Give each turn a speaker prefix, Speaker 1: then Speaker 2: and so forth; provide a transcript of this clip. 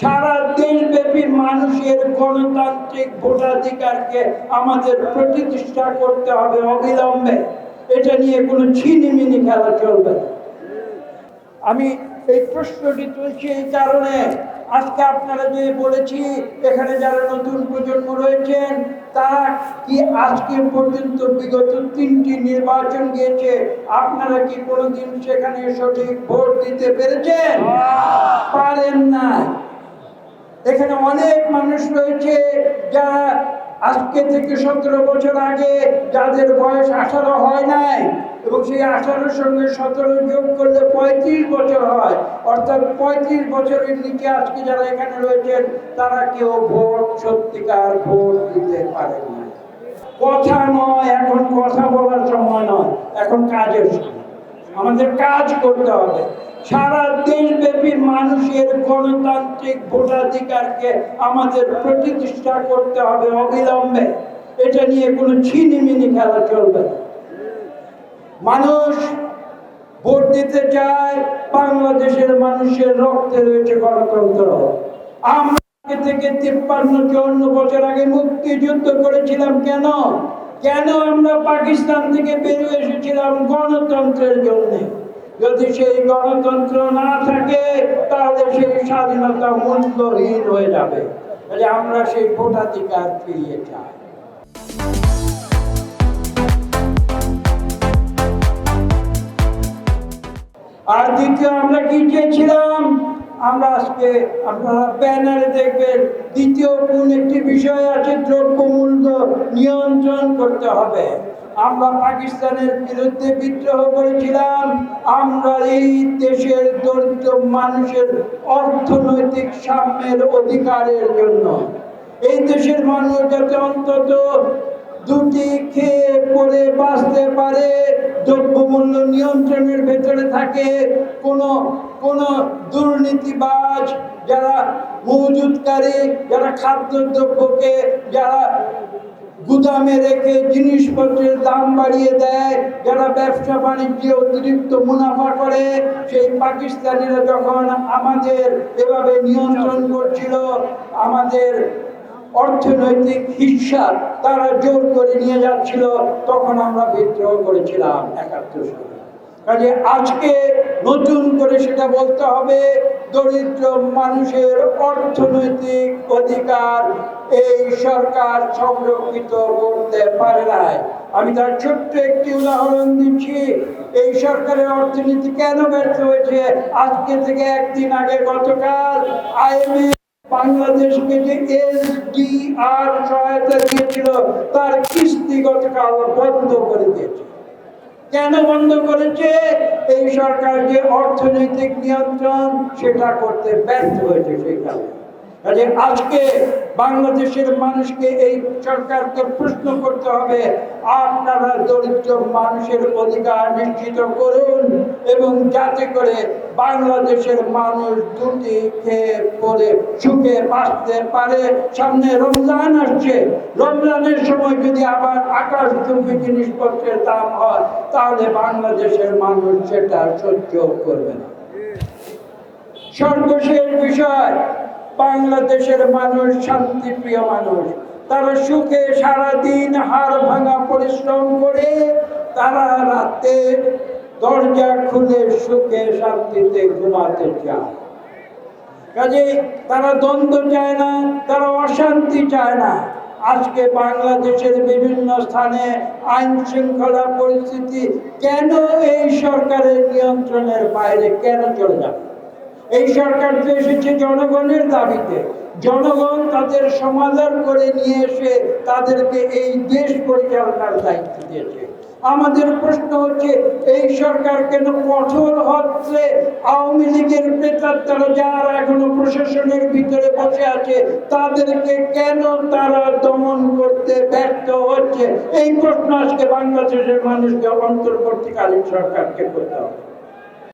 Speaker 1: সারা দেশব্যাপী মানুষের গণতান্ত্রিক ভোটাধিকারকে আমাদের প্রতিষ্ঠা করতে হবে অবিলম্বে। এটা নিয়ে কোনো ছিনিমিনি খেলা চলবে না। আমি এই প্রশ্নটি তুলছি এই কারণে। আজকে আপনারা যে বলেছি এখানে যারা নতুন প্রজন্ম রয়েছেন তারা কি আজকে পর্যন্ত বিগত তিনটি নির্বাচন গিয়েছে আপনারা কি কোনোদিন সেখানে সঠিক ভোট দিতে পেরেছেন? পারেন না এখানে অনেক মানুষ রয়েছে যারা আজকে থেকে সতেরো বছর আগে যাদের বয়স আঠারো হয় নাই এবং সেই আঠারোর সঙ্গে সতেরো যোগ করলে পঁয়ত্রিশ বছর হয়। অর্থাৎ পঁয়ত্রিশ বছরের নিচে আজকে যারা এখানে রয়েছেন, তারা কেউ ভোট, সত্যিকার ভোট দিতে পারে না কথা নয়, এখন কথা বলার সময় নয়, এখন কাজের সময়। আমাদের কাজ করতে হবে। সারা দেশব্যাপী মানুষের গণতান্ত্রিক ভোটাধিকারকে আমাদের প্রতিষ্ঠা করতে হবে অবিলম্বে। এটা নিয়ে কোনো ছিনিমিনি খেলা চলবে মানুষ ভোট দিতে চায়, বাংলাদেশের মানুষের রক্তে রয়েছে গণতন্ত্র। আমরা থেকে তিপ্পান্ন চুয়ান্ন বছর আগে মুক্তিযুদ্ধ করেছিলাম কেন? কেন আমরা পাকিস্তান থেকে বেরিয়ে এসেছিলাম গণতন্ত্রের জন্য? যদি সেই গণতন্ত্র না থাকে, তাহলে সেই স্বাধীনতা মূল্যহীন হয়ে যাবে। আমরা সেই ভোটাধিকার ফিরিয়ে চাই। আমরা আজকে আপনারা ব্যানারে দেখবেন দ্বিতীয় কোন একটি বিষয় আছে দ্রব্যমূল্য নিয়ন্ত্রণ করতে হবে। আমরা পাকিস্তানের বিরুদ্ধে বিদ্রোহ করেছিলাম। আমরা এই দেশের দরিদ্র মানুষের অর্থনৈতিক সাম্যের অধিকারের জন্য। এই দেশের মানুষ যাতে অন্তত দুটি খেয়ে পরে বাঁচতে পারে। দ্রব্যমূল্য নিয়ন্ত্রণের ভেতরে থাকে। কোনো কোনো দুর্নীতিবাজ যারা মজুদকারী যারা খাদ্যদ্রব্যকে যারা গুদামে রেখে জিনিসপত্রের দাম বাড়িয়ে দেয়, যারা ব্যবসা বাণিজ্যে অতিরিক্ত মুনাফা করে, সেই পাকিস্তানিরা যখন আমাদের এভাবে নিয়ন্ত্রণ করছিল, আমাদের অর্থনৈতিক হিসাব তারা জোর করে নিয়ে যাচ্ছিল, তখন আমরা বিদ্রোহ করেছিলাম একাত্তর সালে। কাজে আজকে নতুন করে সেটা বলতে হবে, দরিদ্র মানুষের অর্থনৈতিক অধিকার এই সরকার সংরক্ষিত করতে পারে নাই। আমি তার ছোট্ট একটি উদাহরণ দিচ্ছি, এই সরকারের অর্থনীতি কেন ব্যর্থ হয়েছে? আজকে থেকে একদিন আগে গতকাল আইএমএফ বাংলাদেশকে যে এসডিআর সহায়তা দিয়েছিল, তার কিস্তি গতকাল বন্ধ করে দিয়েছে। কেন বন্ধ করেছে? এই সরকার যে অর্থনৈতিক নিয়ন্ত্রণ, সেটা করতে ব্যর্থ হয়েছে সেই কারণে। কাজে আজকে বাংলাদেশের মানুষকে এই সরকারকে প্রশ্ন করতে হবে, আপনারা দরিদ্র মানুষের অধিকার নিশ্চিত করুন এবং যাতে করে বাংলাদেশের মানুষ দুটি খেয়ে পরে সুখে বাঁচতে পারে। সামনে রমজান আসছে। রমজানের সময় যদি আবার আকাশ চুম্বী জিনিসপত্রের দাম হয়, তাহলে বাংলাদেশের মানুষ সেটা সহ্য করবে না। সর্বশেষ বিষয়, বাংলাদেশের মানুষ শান্তিপ্রিয় মানুষ। তারা সুখে সারাদিন হাড় ভাঙা পরিশ্রম করে, তারা রাতে দরজা খুলে সুখে শান্তিতে ঘুমাতে চায়। কাজে তারা দ্বন্দ্ব চায় না, তারা অশান্তি চায় না। আজকে বাংলাদেশের বিভিন্ন স্থানে আইন শৃঙ্খলা পরিস্থিতি কেন এই সরকারের নিয়ন্ত্রণের বাইরে কেন চলে যাবে? এই সরকার তো এসেছে জনগণের দাবিতে। জনগণ তাদের সমাধান করে নিয়ে এসে তাদেরকে এই দেশ পরিচালনার দায়িত্ব দিয়েছে। আমাদের প্রশ্ন হচ্ছে, এই সরকার কেন কঠোর হচ্ছে? আওয়ামী লীগের প্রেতাত্মারা যারা এখনও প্রশাসনের ভিতরে বসে আছে, তাদেরকে কেন তারা দমন করতে ব্যর্থ হচ্ছে? এই প্রশ্ন আজকে বাংলাদেশের মানুষকে অন্তর্বর্তীকালীন সরকারকে করতে হবে।